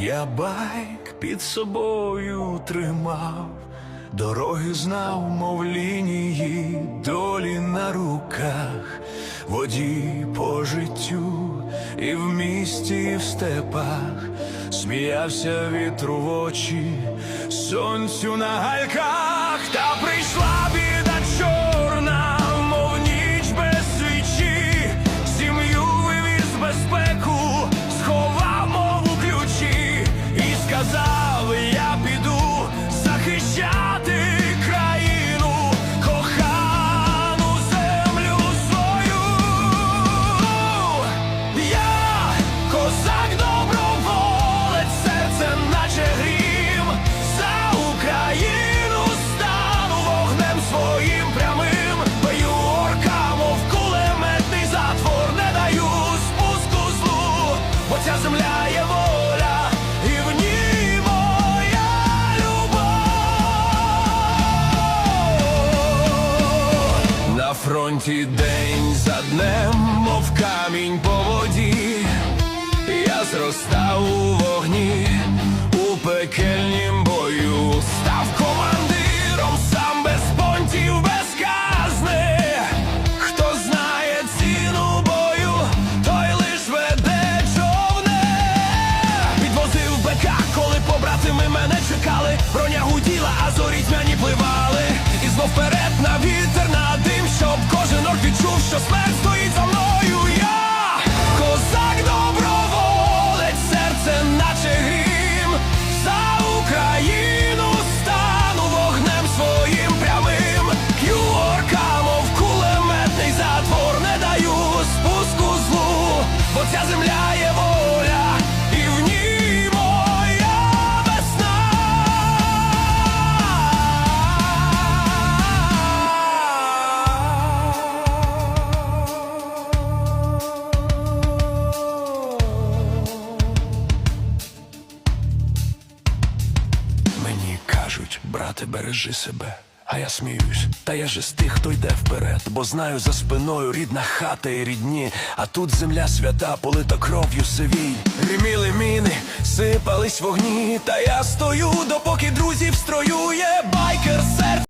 я байк під собою тримав, дороги знав, мов лінії, долі на руках, водій по життю, і в місті, і в степах, сміявся вітру в очі, сонцю на гальках, Фронті день за днем, мов камінь по воді, я зростав у вогні, у пекельнім бою, став командиром, сам без понтів, без казни. Хто знає ціну бою, той лиш веде човне. Підвозив БК, коли побратими мене чекали. Броня гуділа, а зорі тьмяні пливали. Кажуть, брате, бережи себе. А я сміюсь, та я же з тих, хто йде вперед, бо знаю за спиною рідна хата і рідні, а тут земля свята, полита кров'ю сивій. Гриміли міни, сипались вогні, та я стою, допоки друзів строю байкер серце.